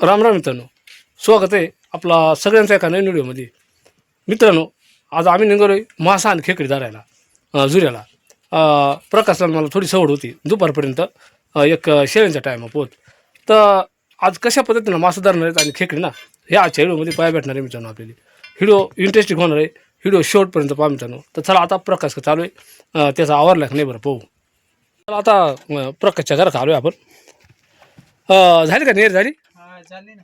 राम राम मित्रांनो. स्वागत आहे आपला सगळ्यांचा एका नवीन व्हिडिओमध्ये. मित्रांनो आज आम्ही निघालोय मासा आणि खेकडी धरायला जुऱ्याला प्रकाशला मला थोडी सवड होती दुपारपर्यंत एक अं, शेळ्यांचा पोत तर आज कशा पद्धतीनं मासा धरणार आहेत आणि खेकडी ना हे आजच्या व्हिडिओमध्ये पाया भेटणार आहे मित्रांनो आपल्याला. व्हिडिओ इंटरेस्टिंग होणार आहे. व्हिडिओ शेवटपर्यंत पहा मित्रांनो. तर चला आता प्रकाश चालू आहे त्याचा आवरला नाही बरं पाहू. चला आता प्रकाशच्या घरात आलो आहे आपण झाली का नेर झाली? झाली ना.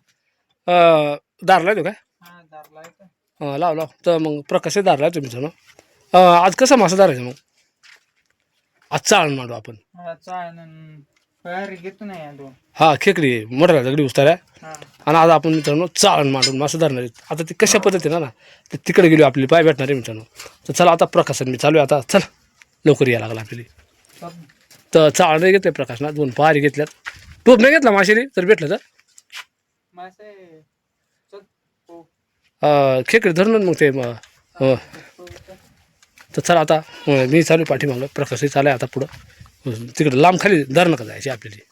दारला येतो काय? हा आहे लाव लाव. तर मग प्रकाश दारला मित्रांनो अं, आज कसा मासा धरायचा मग? आज चाळण मांडू आपण. हा ना हा खेकडी मोठ्या दगडी उस्ताऱ्या हा. आणि आज आपण मित्रांनो चाळण मांडून मासा धरणार आहेत. आता ते कशा पद्धतीनं ना ते तिकडे गेलो आपली पाय भेटणार आहे मित्रांनो. तर चला आता प्रकाशन मी चालू आहे. आता चल लवकर यायला लागला आपली. तर चाळ नाही घेतलं प्रकाशना दोन पहारी घेतल्यात. टोप नाही घेतला माशेरी तर भेटलं तर? खेकडी धरून मग ते हो, चल. तर चला आता अं, मी चालू पाठीमागं. प्रकाशही चालू आहे आता पुढं. तिकडं लांब खाली दर नका जायची आपल्याला.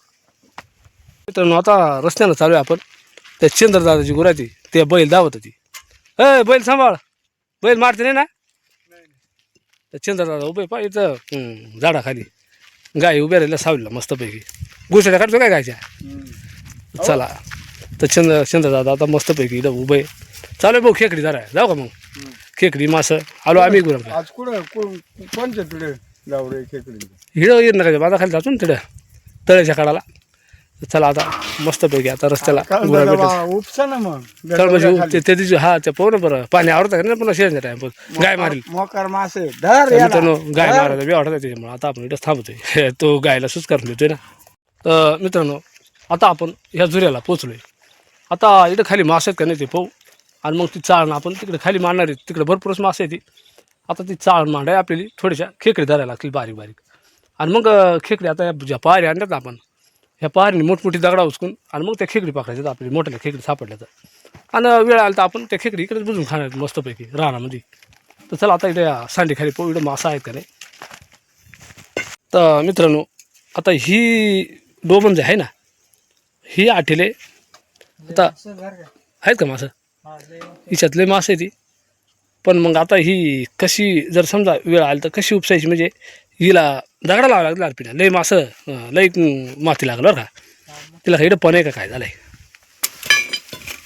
मित्रांनो आता रस्त्यानं चालू आहे आपण. त्या चंद्रदादाची गुराती ते. बैल धावत होती. अय बैल सांभाळ. बैल मारते नाही ना? तर चंद्रदादा उभे पा इथं हं, झाडाखाली. गाय उभ्या राहिल्या सावलीला मस्तपैकी. गुसड्या काढतो काय गायच्या? चला. तर चंद्र चंद्रदादा आता मस्तपैकी इथं उभं आहे. चालू आहे भाऊ खेकडी जरा जाऊ का मग? खेकडी मासं. आलो आम्ही गुराला आज कुठं कोणच्या तिकडे रे खेकडी हिडं येत नका माझा खाली जातो ना तिथं तळ्याच्या काढाला चला आता मस्तपैकी आता रस्त्याला गुरा भेटेल उपसा ना मग. तळपाशी ते त्या दिवशी हा ते पाहू ना बरं. पाणी आवडतं का नाही पुन्हा शेजाच्या टाइम गाय मारेल. मोकार मासे. धर याला. मित्रांनो गाय मारायला बी आवडत त्याच्यामुळे. आता आपण इथं थांबतोय. तो गायला सुच करून देतोय ना. तर मित्रांनो आता आपण ह्या झुऱ्याला पोचलोय आता इथं खाली मासे आहेत का नाही ते पाहू. आणि मग ती चाळण आपण तिकडे खाली मारणार आहे तिकडे भरपूरच मासे आहे ती. आता ती चाळण मांडाय आपल्याला. थोड्याशा खेकडी धरायला लागतील बारीक बारीक. आणि मग खेकडे आता या ज्या पहारी आणतात ना आपण ह्या पहारीने मोठमोठी दगडा उचकून आणि मग त्या खेकडी पकडायच्यात आपली. मोठ्या खेकडी सापडल्या तर. आणि वेळ आला तर आपण त्या खेकडी इकडेच बुजून खाणार मस्तपैकी रानामध्ये. तर चला आता इथे सांडी खाली पाहू. इकडे मासा आहेत का नाही. तर मित्रांनो आता ही डोबन जे आहे ना ही आठेले आता आहेत का मासं? हिच्यात लय मासं आहे ती. पण मग आता ही कशी जर समजा वेळ आली तर कशी उपसायची? म्हणजे हिला दगडा लावा लागला पिण्या लय मासं लय माती लागलं बरं का. तिला काही पण आहे का काय झालंय?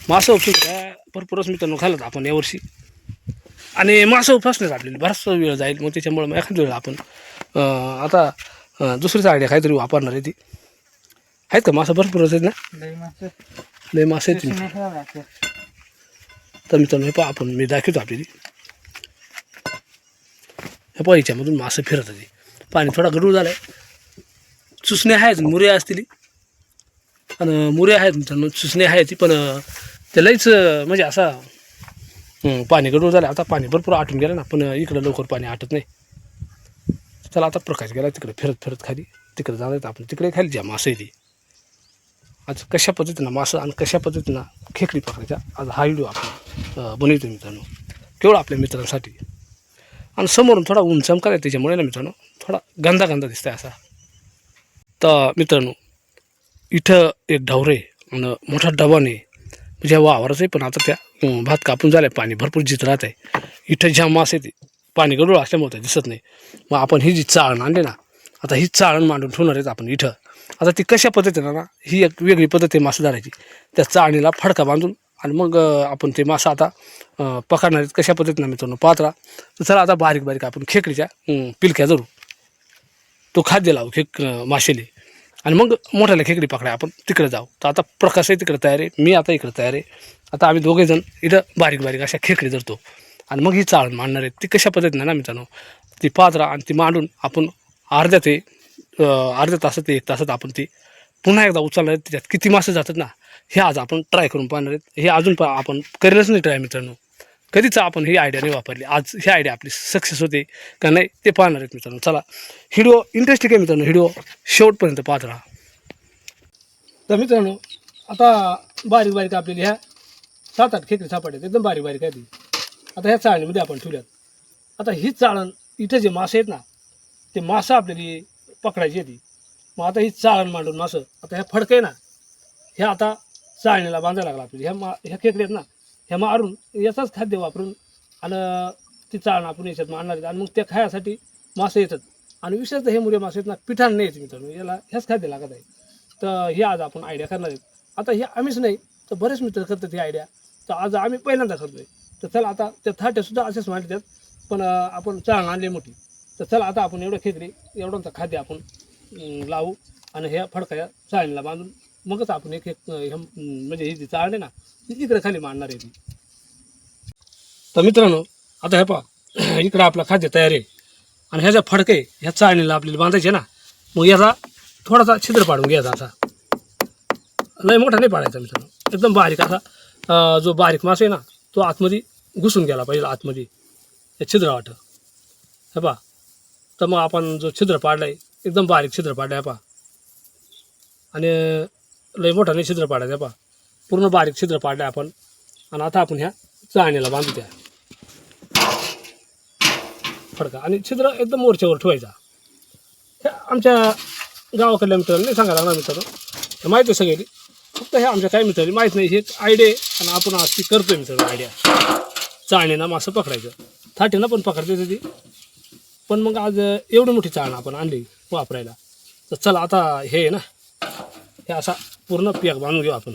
मासं उपसून काय भरपूरच मित्रांनो खाल्लं आपण यावर्षी आणि मासं उपसण्यात आपल्याला बराचसा वेळ जाईल. मग त्याच्यामुळे मग एखाद्या वेळेला आपण आता दुसरीच आयडिया काहीतरी वापरणार आहे ती. आहेत का मासं? भरपूरच आहेत ना? लय मासे आहेत दिसून येतात ना ते. तर मित्रांनो हे पहा आपण मी दाखवतो आपल्याला हे पहा हिच्यामधून मासं फिरत होती पाणी थोडा गडूळ झाला आहे चुसणे आहेत मुरे असतील आणि मुरे आहेत मित्रांनो चुसणे आहेत पण अं, ते लईच अं, म्हणजे असा पाणी गडूळ झालं आता पाणी भरपूर आटून गेलं ना पण इकडं लवकर पाणी आटत नाही चला आता प्रकाश गेला तिकडे फिरत फिरत खाली तिकडे जाणार आपण तिकडे खाली ज्या मासं ती आज कशा पद्धतीनं मासं आणि कशा पद्धतीनं खेकडी पकडायच्या आज हा व्हिडिओ आपण बनवतो मित्रांनो. केवळ आपल्या मित्रांसाठी. आणि समोरून थोडा उंचमकार आहे त्याच्यामुळे ना मित्रांनो थोडा गंदा गंदा दिसतंय असा. तर मित्रांनो इथं एक ढवरे आणि मोठा डबाने म्हणजे वावरच आहे पण आता त्या भात कापून झालं पाणी भरपूर जित राहत आहे. इथं ज्या मास आहे ते पाणी गडूळ असल्यामुळे ते दिसत नाही. मग आपण ही जी चाळण आणली ना आता ही चाळण मांडून ठेवणार आहेत आपण इथं. आता ती कशा पद्धतीनं ना ही एक वेगळी पद्धत आहे मासे धरायची त्या चाळणीला फडका बांधून आणि मग आपण ते मासा आता पकडणार कशा पद्धतीनं मित्रांनो? पात्रा तर चला आता बारीक बारीक आपण खेकडीच्या पिलक्या धरू. तो खाद्य लावू खेक माशेले. आणि मग मोठ्याला खेकडी पकडाय आपण. तिकडे जाऊ. तर आता प्रकाशही तिकडे तयार आहे. मी आता इकडे तयार आहे. आता आम्ही दोघेजण इथं बारीक बारीक अशा खेकडी धरतो. आणि मग ही चाळण मांडणार आहे ती कशा पद्धतीनं ना मित्रांनो? ती पात्रा आणि ती मांडून आपण अर्ध्या ते अर्ध्या तासात ते एक तासात आपण ती पुन्हा एकदा उचलणार त्याच्यात किती मासे जातात ना हे आज आपण ट्राय करून पाहणार आहेत. हे अजून पण आपण करेलच नाही ट्राय मित्रांनो. कधीच आपण ही आयडिया नाही वापरली. आज ही आयडिया आपली सक्सेस होते का नाही ते पाहणार आहेत मित्रांनो. चला व्हिडिओ इंटरेस्टिंग आहे मित्रांनो. व्हिडिओ शेवटपर्यंत पाहत राहा. तर मित्रांनो आता बारीक बारीक आपल्याला ह्या सात आठ खेकडी सापडतात एकदम बारीक बारीक आहे ती आता ह्या चाळणीमध्ये आपण ठेवल्यात. आता ही चाळण इथं जे मासे आहेत ना ते मासं आपल्याला पकडायची ती मग आता ही चाळण मांडून मासं आता ह्या फडकं आहे ना ह्या आता चाळणीला बांधायला लागला आपल्याला. ह्या मा ह्या खेकडे आहेत ना ह्या मारून याचाच खाद्य वापरून आणि ती चाळणं आपण याच्यात मारणार आणि मग त्या खायासाठी मासे येतात. आणि विशेषतः हे मुले मासे आहेत ना पिठाण नाही येत मित्रांनो. याला ह्याच खाद्य लागत आहे. तर हे आज आपण आयडिया करणार आहेत. आता हे आम्हीच नाही तर बरेच मित्र करतात ही आयडिया तर आज आम्ही पहिल्यांदा करतो आहे तर चला आता त्या थाट्यासुद्धा असेच मांडतात. पण आपण चाळणं आणली मोठी. तर चला आता आपण एवढं खेकडी एवढं खाद्य आपण लावू आणि ह्या फडकाया चाळणीला बांधून मगच आपण एक एक म्हणजे ही जी चाळण आहे ना ती इकडे खाली मांडणार आहे ती. तर मित्रांनो आता हे पहा इकडं आपलं खाद्य तयार आहे. आणि ह्या ज्या फडके ह्या चाळणीला आपल्याला बांधायचे ना मग याचा थोडासा छिद्र पाडून घ्यायचा असा. लय मोठा नाही पाडायचा मित्रांनो. एकदम बारीक असा जो बारीक मास आहे ना तो आतमध्ये घुसून गेला पाहिजे आतमध्ये. हे छिद्र वाटं. हे पहा तर मग आपण जो छिद्र पाडलाय एकदम बारीक छिद्र पाडलाय पहा. आणि लय मोठा नाही छिद्र आहे पहा. पूर्ण बारीक छिद्र पाडलाय आपण. आणि आता आपण ह्या चाळणीला बांधू त्या फडका. आणि छिद्र एकदम मोर्चावर ठेवायचा. आमच्या गावाकडल्या मित्रांनी नाही सांगायला लागणार मित्रांनो. हे माहिती आहे सगळी फक्त हे आमच्या काही मित्रांनी माहीत नाही. हे आयडिया आणि आपण आज ती करतोय मित्रांनो आयडिया चाळणीनं मासं पकडायचं. थाटीनं पण पकडते ती पण मग आज एवढी मोठी चाळण आपण आणली वापरायला. तर चला आता हे आहे ना हे असा पूर्ण पेक बांधून घेऊ आपण.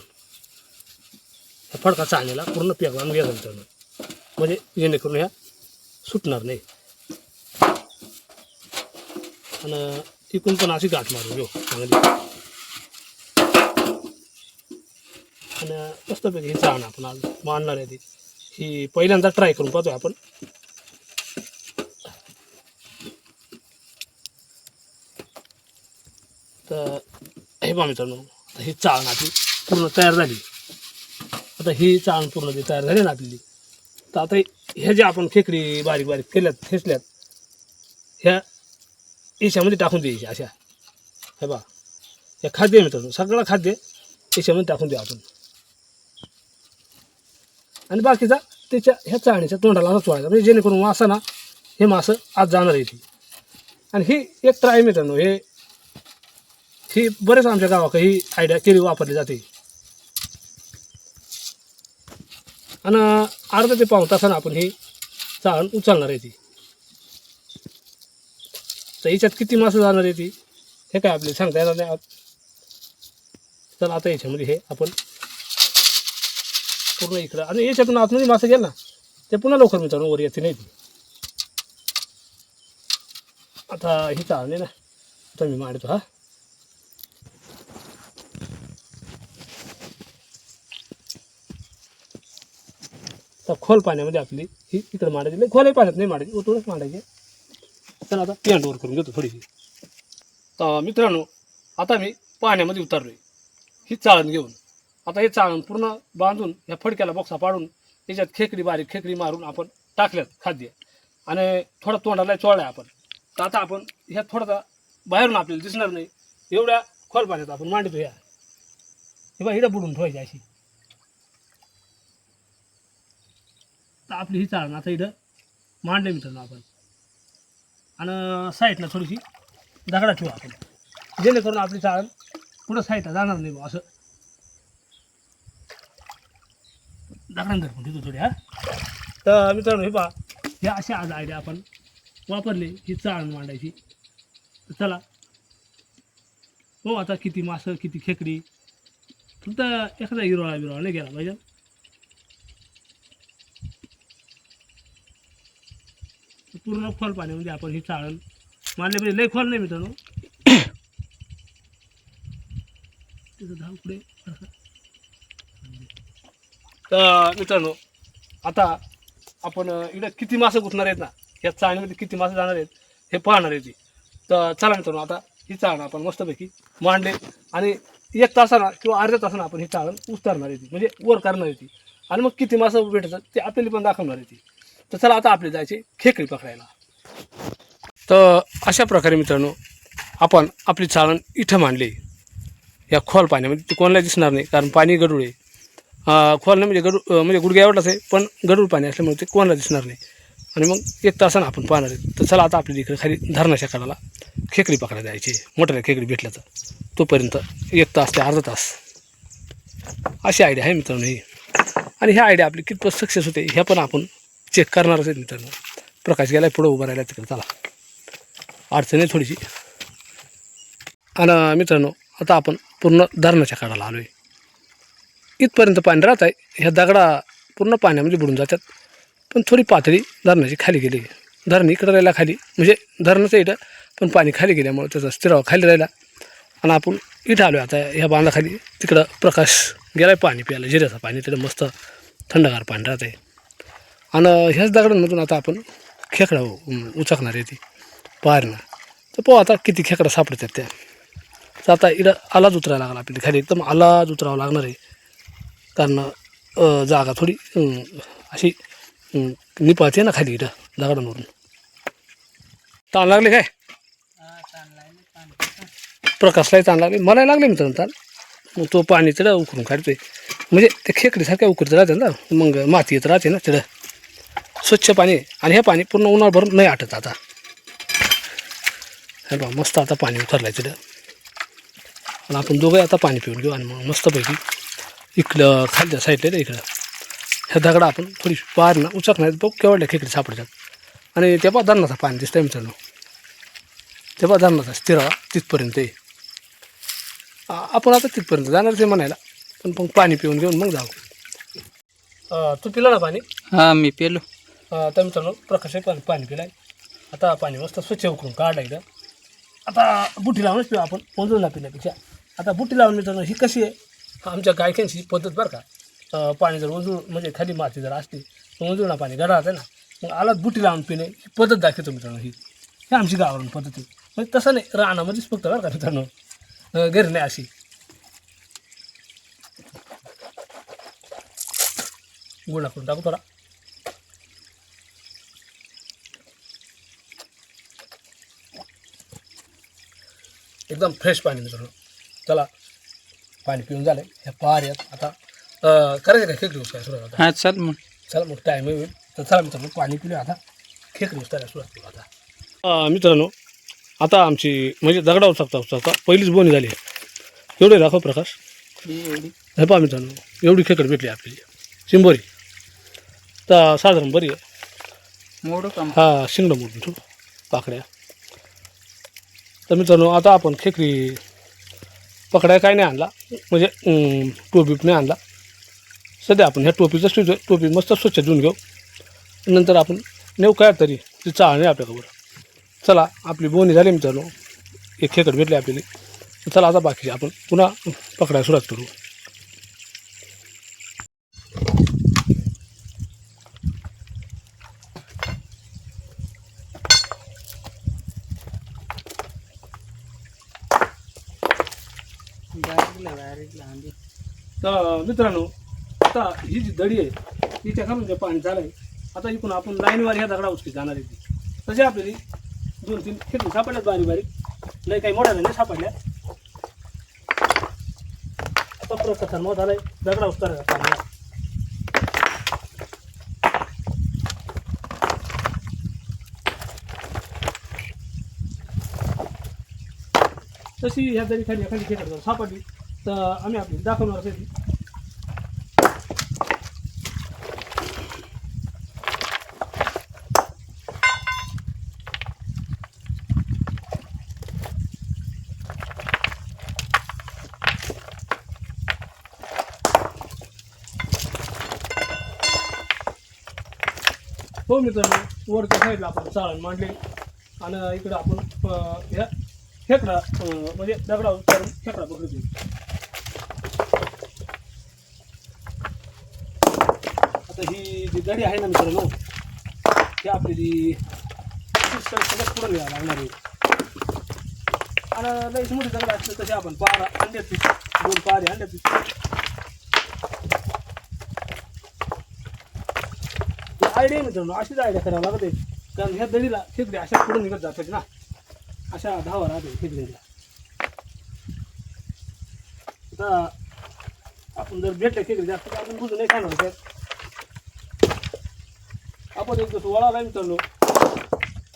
फडका चाळणीला पूर्ण पेक बांधून घ्या मित्रांनो म्हणजे जेणेकरून ह्या सुटणार नाही. आणि इकून पण अशी गाठ मारून घेऊ चांगली. आणि मस्तपैकी ही चाळण आपण आज मांडणार आहे ती. ही पहिल्यांदा ट्राय करून पाहतो आपण तर हे पहा मित्रांनो आता ही चाळण आपली पूर्ण तयार झाली. आता ही चाळण पूर्ण जी तयार झाली ना आपली तर आता ह्या ज्या आपण खेकडी बारीक बारीक केल्यात ठेचल्यात ह्या याच्यामध्ये टाकून द्यायच्या अशा. हे बा हे खाद्य मित्रांनो सगळं खाद्य याच्यामध्ये टाकून द्या आपण. आणि बाकीचा त्याच्या ह्या चाळणीच्या तोंडाला असा चोळायचा म्हणजे जेणेकरून मासा ना हे मासं आज जाणार आहे ती आणि ही एक ट्राय मित्रांनो हे ही बरेच आमच्या गावाकडे ही आयडिया केली वापरली जाते. आणि अर्धा ते पाऊण तासानं आपण ही चाळण उचलणार आहे ती. तर याच्यात किती मासं जाणार आहे ती हे काय आपल्याला सांगता येणार नाही आत- तर आता याच्यामध्ये हे आपण पूर्ण इकडं आणि याच्यातून आतमध्ये मासं गेलं ना ते पुन्हा लवकर मित्रांनो वर येते नाही ती आता ही चालणे ना आता मी मांडतो हा. तर खोल पाण्यामध्ये आपली ही इकडे मांडायची. नाही खोलही पाण्यात नाही मांडायची उतरूनच मांडायची. तर आता पॅन्ट वर करून घेतो थोडीशी. तर मित्रांनो आता मी पाण्यामध्ये उतरलो ही चाळण घेऊन. आता हे चाळण पूर्ण बांधून ह्या फडक्याला बॉक्सा पाडून याच्यात खेकडी बारीक खेकडी मारून आपण टाकल्यात खाद्य. आणि थोडा तोंडाला चोळला आपण. तर आता आपण ह्या थोडासा बाहेरून आपल्याला दिसणार नाही. एवढ्या खोल पाण्यात आपण मांडतो ह्या किंवा हिडं बुडून ठेवायची अशी. तर आपली ही चाळण. आता इथं मांडले मित्रांनो आपण. आणि साईडला थोडीशी दगडा ठेवू आपण. जेणेकरून आपली चाळण पुढं साईडला जाणार नाही बुवा असं. दगडांतर पण तिथं थोडी हा. तर मित्रांनो हे पहा. हे असे आज आयडिया आपण वापरले ही चाळण मांडायची. तर चला. हो आता किती मासं किती खेकडी. फक्त एखादा हिरोळा बिरोळा नाही गेला पाहिजे. पूर्ण खोल पाण्यामध्ये आपण ही चाळण मारले पाहिजे. लय खोल नाही मित्रांनो. तिथं धाव पुढे. तर मित्रांनो आता आपण इकडे किती मासे गुंतणार आहेत ना? या चाळणीमध्ये किती मासे जाणार आहेत हे पाहणार आहे ती. तर चला मित्रांनो आता ही चाळण आपण मस्तपैकी मांडले. आणि एक तासाना किंवा अर्ध्या तासानं आपण ही चाळण उतरणार आहे ती. म्हणजे वर करणार आहे ती. आणि मग किती मासं भेटतात ते आपल्याला पण दाखवणार आहे ती. तर चला आता आपले जायचे खेकडी पकडायला. तर अशा प्रकारे मित्रांनो आपण आपली चाळण इथं मांडली. या खोल पाण्यामध्ये. ती कोणाला दिसणार नाही कारण पाणी गडूळ आहे. खोल नाही म्हणजे गडू म्हणजे गुडघ्या एवढंच आहे पण गडूळ पाणी असल्यामुळे ते कोणाला दिसणार नाही. आणि मग एक तासानं आपण पाहणार आहे. तर चला आता आपल्या इकडे खाली धरणाच्या कडाला खेकडी पकडायला जायची. मोठ्याला खेकडी भेटल्या तर. तोपर्यंत एक तास ते अर्धा तास. अशी आयडिया आहे मित्रांनो ही. आणि ह्या आयडिया आपली कितपत सक्सेस होते ह्या पण आपण चेक करणारच आहेत मित्रांनो. प्रकाश गेला पुढं उभा राहिला तिकडे. चला. अडचण आहे थोडीशी. आणि मित्रांनो आता आपण पूर्ण धरणाच्या काढायला आलो आहे इथपर्यंत पाणी राहत आहे. ह्या दगडा पूर्ण पाण्यामध्ये बुडून जातात. पण थोडी पातळी धरणाची खाली गेली. धरण इकडं राहिला खाली. म्हणजे धरणाचं इथं पण पाणी खाली गेल्यामुळे त्याचा स्थिरावा खाली राहिला. आणि आपण इथं आलो आता ह्या बांधाखाली. तिकडं प्रकाश गेलाय पाणी प्यायला. जिऱ्याचं पाणी. तिथं मस्त थंडगार पाणी राहत आहे आणि ह्याच दगडांमधून आता आपण खेकडा उचकणार आहे ती पाहारणं तर पाहू आता किती खेकडा सापडतात त्या. तर आता इकडं आलाच उतरायला लागला आपल्याला. खाली एकदम आलाच उतरावं लागणार आहे. कारण जागा थोडी अशी निपाळते ना खाली इकडं दगडांवरून. ताण लागले काय? प्रकाशलाही ताण लागले. मलाही लागले मित्रांनो ताण. मग तो पाणी तिथं उकरून काढतोय. म्हणजे ते खेकडीसारख्या उकरत राहते ना. मग माती येत राहते ना तिथं. स्वच्छ पाणी आणि हे पाणी पूर्ण उन्हाळभर नाही आटत आता. हे बा मस्त आता पाणी उतरलं आहे तिथं. आणि आपण दोघंही आता पाणी पिऊन घेऊ आणि मग मस्तपैकी इकडं खालच्या साईडला इकडं. ह्या दगडा आपण थोडी पार ना उचक नाही बघ केवढ्या खेकडे सापडतात. आणि तेव्हा धरणाचा धरणाचं पाणी आहे मित्रांनो तेव्हा धरणाचा स्थिरावा तिथपर्यंत आहे. आपण आता तिथपर्यंत जाणार ते म्हणायला. पण मग पाणी पिऊन घेऊन मग जाऊ. तू पिला ना पाणी? हां मी पिलो. आता मित्रांनो प्रकाश पाणी पाणी पिलाय. आता पाणी मस्त स्वच्छ उकरून काढलं इथं आता बुटी लावूनच पिऊ आपण ओंजळून पिण्यापेक्षा. आता बुटी लावून मित्रांनो ही कशी आहे? आमच्या गायक्यांची पद्धत बरं का. पाणी जर ओंजूळ म्हणजे खाली माती जर असते तर ओंजळून पाणी गडा आहे ना. मग आलाच बुटी लावून पिणे ही पद्धत दाखवतो मित्रांनो ही. ही आमची गावावरून पद्धत आहे. म्हणजे तसं नाही रानामध्येच फक्त बरं का मित्रांनो. अ, घरी नाही अशी. गुळा करून टाकू थोडा. एकदम फ्रेश पाणी मित्रांनो चला पाणी पिऊन झालं. ह्या पार यात आता अं, करायचं का खेकडी उचकाय सुरुवात आता? हा चल मग. चला मग टाईम होईल तर चला मित्रांनो पाणी पिऊया आता. खेकडी उचकायला सुरुवात करू आता. अं, मित्रांनो आता आमची म्हणजे दगडा उचकता उचकता पहिलीच बोनी झाली. एवढे दाखव प्रकाश. एवढी हे पहा मित्रांनो एवढी खेकड भेटली आपल्याला चिंबोरी तर साधारण बरी आहे. मोडू? हा शिंगडं ठेवू. पाकड्या. तर मित्रांनो आता आपण खेकडी पकडाय काय नाही आणला. म्हणजे टोपी नाही आणला. सध्या आपण ह्या टोपीचं स्वच्छ टोपी मस्त स्वच्छ धुवून घेऊ. नंतर आपण नेऊ काय तरी ती चाळ नाही आपल्याकडं चला आपली बोनी झाली मित्रांनो. एक खेकड भेटली आपल्याला. चला आता बाकीचे आपण पुन्हा पकडायला सुरुवात करू. तर मित्रांनो आता ही जी दडी आहे तिच्या खालून जे पाणी झालं आहे आता इकडून आपण लाईनवर ह्या दगडा उचकी जाणार आहे ती. तसे आपल्याला दोन तीन खेळून सापडल्यात बारीक बारीक नाही काही मोठ्या नाही सापडल्या. आता प्रकथन मोठा झालाय दगडा उचकायला पाणी तशी ह्या दरी खाली एखादी खेळ सापडली. तर आम्ही आपली दाखवणार असेल ती हो मित्रांनो वरच्या साईडला आपण चाळण मांडले. आणि इकडं आपण ह्या खेकडा म्हणजे दगडावर करून खेकडा पकडतो आता ही जी दडी आहे ना मित्रांनो ती आपली जी सगळ्यात पुढे घ्यावं लागणार आहे. आणि लईच मोठी जंगल असते तसे आपण पारा अंड्या पीस दोन पारे अंड्या पीस आयडिया मित्रांनो अशीच आयडिया करावं लागते कारण ह्या दडीला खेकडे अशा पुढे निघत जातात ना. अशा धावा राहते खेकडीला आता आपण जर भेटलं खेकडे जास्त तर आपण बुजू नाही खाणार त्यात आपण एक दिवस वळाला मित्रांनो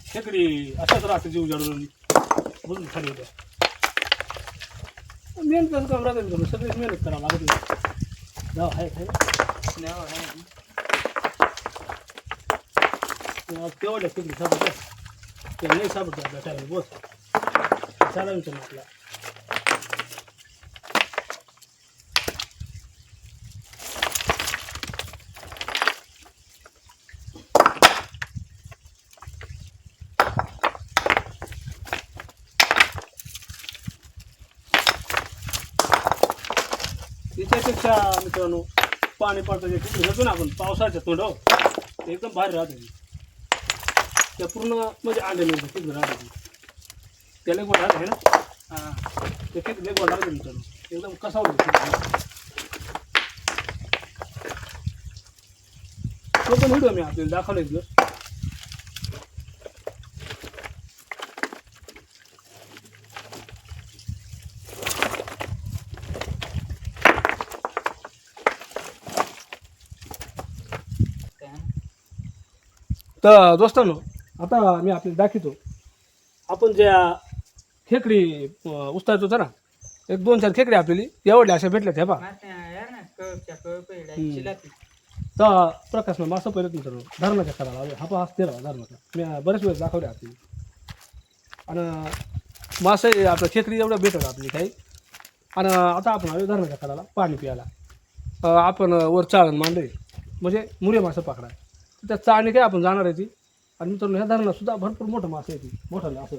खेकडी अशाच राहते जीव जाडून बुजून खाली होत्या मेहनत काम राहते मित्रांनो सगळीच मेहनत करावं लागते जाऊ आहे आहे नाव आहे ना तेवढ्या किती सापडल्या ते नाही सापडतं आपल्या टायम बोस चाला विचार आपला मित्रांनो पाणी पडतं जातो ना आपण पावसाळ्याच्या तोंडाव ते एकदम भारी राहते त्या पूर्ण म्हणजे आले नाही तिकडे राहते त्याला गोड राहत आहे ना? हां. ते किती गोड राहते मित्रांनो. एकदम कसा होतो तो? पण व्हिडिओ मी आपल्याला दाखवलं एक दिवस तर दोस्तांनो आता मी आपल्याला दाखवतो. आपण ज्या खेकडी होतं ना एक दोन चार खेकडी आपल्याला एवढ्या अशा भेटल्या त्या तर प्रकाश ना मासं पहिलं तुमचं धरणाच्या करायला आलो हा पास ते राहा धरणाचा. मी बरेच वेळेस दाखवले आपली आणि मासं आपलं खेकडी एवढं भेटत आपली काही. आणि आता आपण आलो धरणाच्या करायला पाणी प्यायला. आपण वर चाळण मांडले. म्हणजे मुरे मासं पकडा त्या चाळणी काय आपण जाणार आहे ती? आणि मित्रांनो ह्या धरणात सुद्धा भरपूर मोठं मासं आहे ती मोठं असं.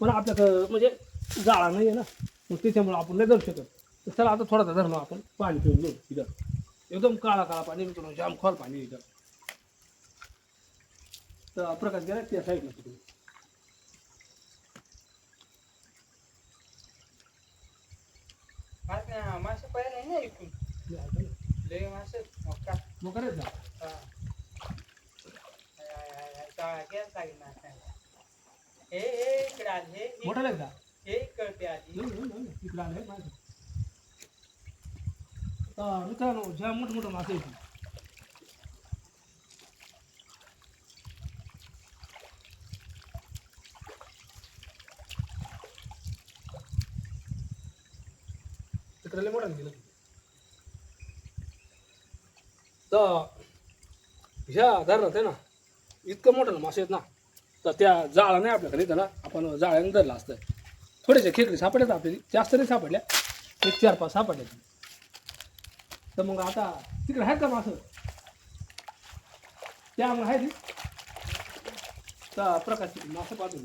पण आपल्याकडं म्हणजे जाळा नाही आहे ना मग त्याच्यामुळं आपण नाही जाऊ शकत. तर चला आता थोडासा धरणं आपण पाणी पिऊन घेऊ तिथं एकदम काळा काळा पाणी मित्रांनो जाम खोल पाणी इथं. तर प्रकाश गेला त्या साईडला तिकडे. मासे पाहिजे नाही ना इकडून. मी ऐकलं ना. लय मासे मोका मग करायचं. हां हे इकडे आले मोठा हे. इकडं आलं मित्रांनो ज्या मोठं मोठं मासे येते तिकडे लय मोठं गेलं. तर ह्या धरणात आहे ना इतकं मोठं मासे आहेत ना. तर त्या जाळा नाही आपल्याकडे त्याला आपण जाळ्याने धरलं असतं. थोडेसे खेकडे सापडल्यात आपल्याला जास्त नाही सापडल्या. एक चार पाच सापडल्यात तर मग आता तिकडे आहेत का मासं? त्या मग आहे तर प्रकाश मासं पाठवून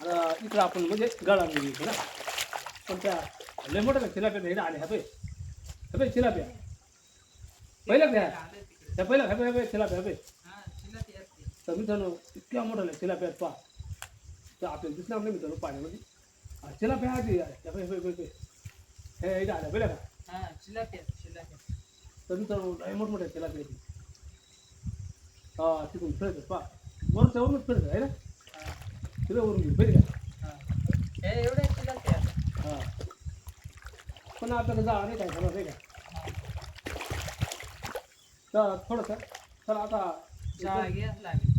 आता इकडं आपण म्हणजे गळा नाही ना. पण त्या लय मोठ्या चिलाप्या आले ह्या हे बाई चिलाप्या पहिलं घ्या आलं तिकडे त्या पहिलं ह्या बाई चिलाप्या ह्या हां चिलापी असते तर मित्रांनो इतक्या मोठ्या चिलाप्यात पहा तर आपल्याला दिसणार नाही मित्रांनो पाण्यामध्ये हा, त्या बाई बाई बाई बाई. हे इथं आल्या पहिल्या का हां तर मित्रांनो लय मोठमोठ्या चिलाप्या येते हा तिथून फिरत पहा वरच्या वरूनच फिरत आहे ना हां तिथं वरून घेऊ पहिले का हां हे हा पण आपल्याला जा नाही काय झालं नाही का तर थोडंसं. तर आता चहा गॅस लागेल.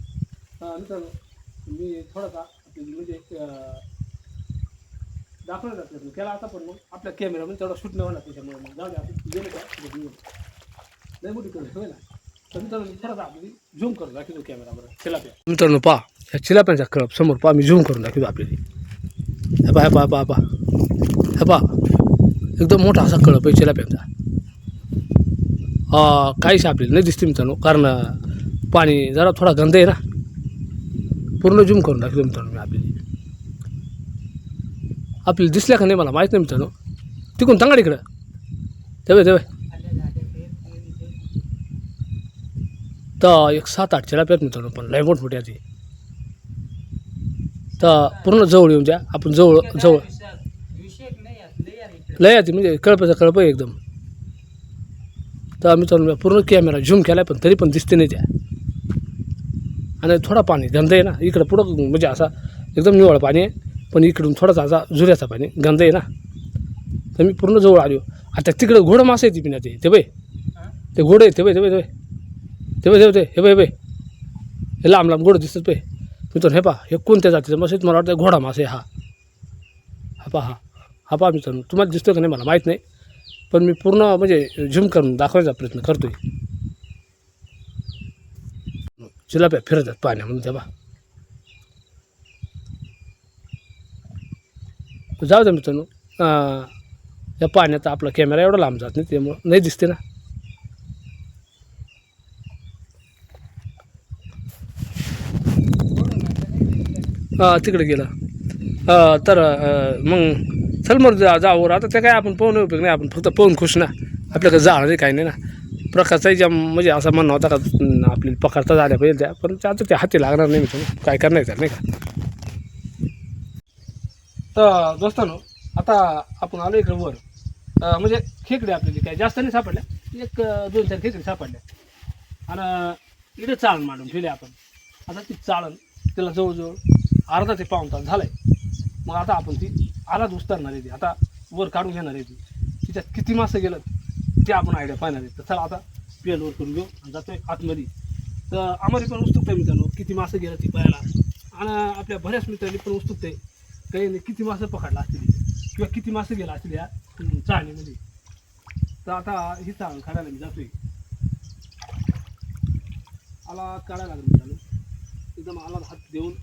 हा, मित्रांनो मी थोडासा म्हणजे दाखवलं जात नाही केला आता पण मग. आपल्या कॅमेरामध्ये तेवढा शूट नाही होणार त्याच्यामुळे मग. जाऊ दे आपण गेलं का? लय मोठी करू होय ना? तर मित्रांनो मी थोडासा आपली झूम करून दाखवतो कॅमेरावर चिलाप्या मित्रांनो पहा. ह्या चिलाप्यांचा कळप समोर पहा मी झूम करून दाखवतो आपल्याला. हे पहा हे पहा पहा पहा. हे पहा. एकदम मोठा असा कळप आहे चिलाप्यांचा. हा काहीच आपल्याला नाही दिसते मित्रांनो कारण पाणी जरा थोडा गंध आहे ना. पूर्ण झूम करून टाकलं मित्रांनो मी आपली. आपल्याला दिसल्या का नाही मला माहीत नाही मित्रांनो. तिकून तांगड इकडं. तेव्हा तेव्हा तर एक सात आठ चिलाप्यात मित्रांनो पण लय मोठ आहे ती. तर पूर्ण जवळ येऊन द्या आपण जवळ जवळ. लय ती म्हणजे कळपाचं कळप आहे एकदम. तर आम्ही मी पूर्ण कॅमेरा झूम केला पण तरी पण दिसते नाही त्या. आणि थोडा पाणी गंध आहे ना इकडं पुढं म्हणजे असा एकदम निवळ पाणी आहे पण इकडून थोडासा असा झुऱ्याचा पाणी गंध आहे ना. तर मी पूर्ण जवळ आलो. आता तिकडं घोडं मासे आहे ती पिण्या ते ते बाई ते घोडं आहे ते बाई ते बाई ते बाई ते हे बाई बाई हे लांब लांब घोडं दिसतात बाई मित्रांनो हे पहा हे कोणत्या जातीचं मासे मला वाटतं घोडा मासे हा. हा पहा हा. हा पहा मित्रांनो तुम्हाला दिसतो का नाही मला माहीत नाही. पण मी पूर्ण म्हणजे झूम करून दाखवायचा प्रयत्न करतोय. चिलाप्या फिरतात पाण्यामध्ये तेव्हा. जाऊ द्या मित्रांनो या पाण्यात आपला कॅमेरा एवढा लांब जात नाही त्यामुळं नाही दिसते ना. तिकडे गेला. तर मग चल मग जा जावर आता ते काय आपण पाहून उपयोग नाही आपण फक्त पाहून खुश ना. आपल्याकडे जाळ नाही काही नाही ना. प्रकारचाही ज्या म्हणजे असा म्हणणं होता का अं, आपली पकडता झाल्या पाहिजे त्या पण त्या आता ते हाती लागणार नाही मी काय करणार तर नाही का? तर दोस्तानो आता आपण आलो इकडे वर. म्हणजे खेकडे आपल्याला काय जास्त नाही सापडल्या. एक दोन चार खेकडे सापडल्या. आणि इकडे चाळण मांडून ठेवले आपण. आता ती चाळण त्याला जवळजवळ अर्धा ते पाऊन तास आहे मग आता आपण ती आलाच उचलणार आहे ती. आता वर काढून घेणार आहे ती. तिच्यात किती मासं गेलं ते आपण आयडिया पाहणार आहे. तर चला आता पेल वर करून घेऊ आणि जातोय आतमध्ये. तर आम्हाला पण उत्सुकता आहे मित्रांनो किती मासं गेलं ती पाहायला. आणि आपल्या बऱ्याच मित्रांनी पण उत्सुकता आहे काही नाही किती मासं पकडला असतील किंवा किती मासं गेला असतील या चाळणीमध्ये? तर आता ही चाळण काढायला मी जातोय. आला काढायला लागलं मित्रांनो. एकदम आला हात देऊन.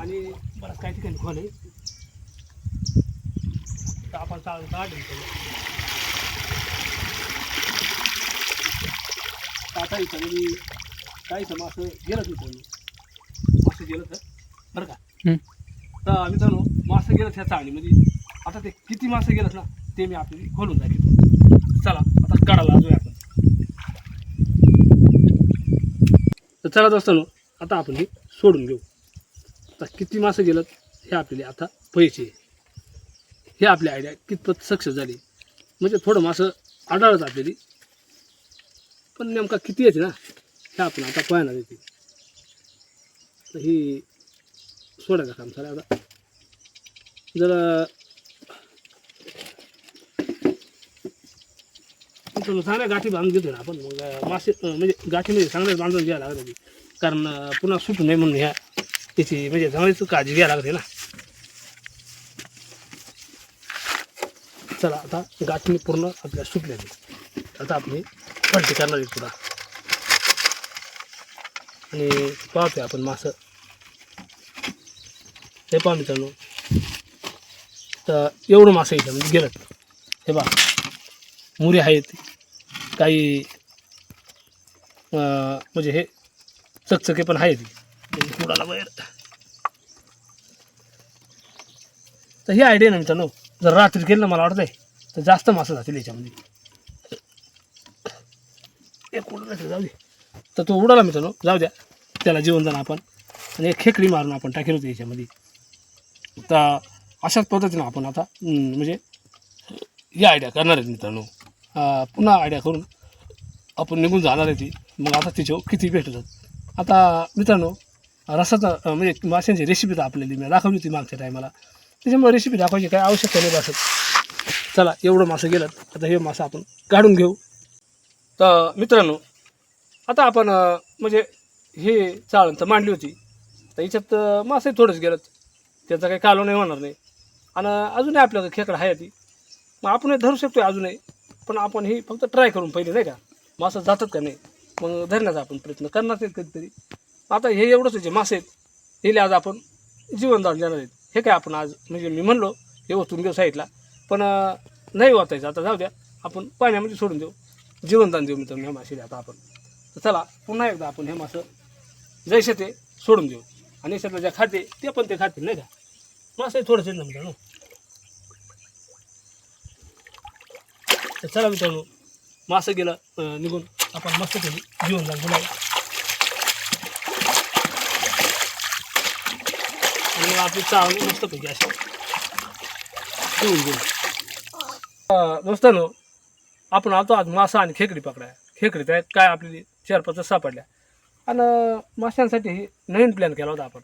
पाणी बरंच काही ठिकाणी खोल आहे. आपण चाळ काढ टाटा याच्यामध्ये काही तर असं गेलं मित्रांनो मासे गेलं तर? बरं का? तर मित्रांनो मासे गेलं त्या चाळणीमध्ये आता ते किती मासे गेलं ना ते मी आपली खोलून दाखवतो. चला आता काढायला आजोय आपण. तर चला दोस्तांनो आता आपण हे सोडून घेऊ. आता किती मासं गेलं हे आपल्याला आता पैसे. हे आपली आयडिया कितपत सक्सेस झाली. म्हणजे थोडं मासं आढळत आपल्याला. पण नेमका किती येते ना हे आपण आता पाहणार येते तर ही सोडायचं काम चालेल आता. जर चांगल्या गाठी बांधून घेतो ना आपण. मग मासे म्हणजे गाठीमध्ये चांगल्याच बांधून घ्यायला लागत होती कारण पुन्हा सुटू नये म्हणून ह्या त्याची म्हणजे चांगलीच काळजी घ्यायला लागते ना. चला आता गाठी पूर्ण आपल्या सुटलेली आता आपण पलटी करणार आहे पुन्हा आणि पाहतोय आपण मासं. हे पहा मित्रांनो. तर एवढं मासं इथं म्हणजे गेलं. हे पहा. मुरी आहेत. काही अं, म्हणजे हे चकचके पण आहेत. म्हणजे बाहेर. तर ही आयडिया ना मित्रांनो जर रात्री केलं ना मला वाटतंय तर जास्त मासं जातील याच्यामध्ये. एक उडला जाऊ दे. तर तो उडाला मित्रांनो जाऊ द्या. त्याला जीवनदान आपण. आणि एक खेकडी मारून आपण टाकेल होते याच्यामध्ये. तर अशाच पद्धतीनं आपण आता म्हणजे ही आयडिया करणार आहेत मित्रांनो. पुन्हा आयडिया करून आपण निघून जाणार आहे ती. मग आता तिच्यावर किती भेटतात. आता मित्रांनो रसाचा म्हणजे माशांची रेसिपी तर आपल्याला मी दाखवली होती मागच्या टायमाला त्याच्यामुळे रेसिपी दाखवायची काय आवश्यकता नाही भासत चला एवढं मासं गेलं. आता हे मासं आपण काढून घेऊ. तर मित्रांनो आता आपण म्हणजे हे चाळण तर मांडली होती. तर याच्यात अं, मासे थोडंच गेलं त्याचा काही कालो नाही होणार नाही. आणि अजूनही आपल्याकडे खेकडं आहे ती. मग आपणही धरू शकतो अजूनही. पण आपण हे फक्त ट्राय करून पहिले नाही का? मासं जातात का नाही? मग धरण्याचा आपण प्रयत्न करणार आहेत कधीतरी. आता हे एवढंच जे मासे आहेत हे आज आपण जीवनदान देणार आहेत. हे काय आपण आज म्हणजे मी म्हणलो हे ओतून घेऊ साईडला. पण नाही वाचायचं आता जाऊ द्या. आपण पाण्यामध्ये सोडून देऊ. जीवनदान देऊ मित्रांनो ह्या मासेला आता आपण. तर चला पुन्हा एकदा आपण हे मासं जैसे ते सोडून देऊ. आणि याच्यातलं जे खाते ते पण ते खातील नाही का? मासे थोडंसं ना मित्रांनो. तर चला मित्रांनो मासं गेलं निघून आपण मस्त केली जीवनदान जाण आणि आपली चावणी मस्त पैकी अशी. दोस्तांनो आपण आलतो आज मासा आणि खेकडी पकडाय खेकडी त्या काय आपली चार पाच सापडल्या. आणि माशांसाठी नवीन प्लॅन केला होता आपण.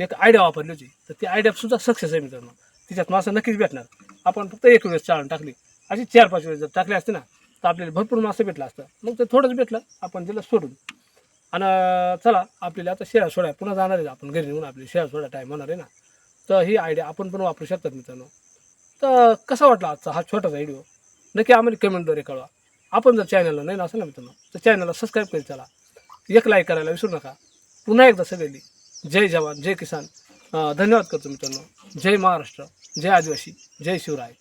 एक आयडिया वापरली होती. तर ती आयडियासुद्धा सक्सेस आहे मित्रांनो. तिच्यात मासा नक्कीच भेटणार. आपण फक्त एक वेळेस चाळून टाकली. अशी चार पाच वेळेस जर टाकली असते ना तर आपल्याला भरपूर मासे भेटलं असतं. मग ते थोडंच भेटलं. आपण त्याला सोडून. आणि चला आपल्याला आता शेळ्या सोड्या पुन्हा जाणार आहे आपण घरी येऊन आपली शेळ्या सोड्या टाईम होणार आहे ना. तर ही आयडिया आपण पण वापरू शकतात मित्रांनो. तर कसा वाटला आजचा हा छोटासा व्हिडिओ नक्की आम्हाला कमेंटद्वारे कळवा. आपण जर चॅनलला नाही असेल ना मित्रांनो तर चॅनलला सबस्क्राईब करीत चला. एक लाईक करायला विसरू नका. पुन्हा एकदा सगळी जय जवान जय किसान. धन्यवाद करतो मित्रांनो. जय महाराष्ट्र जय आदिवासी जय शिवराय.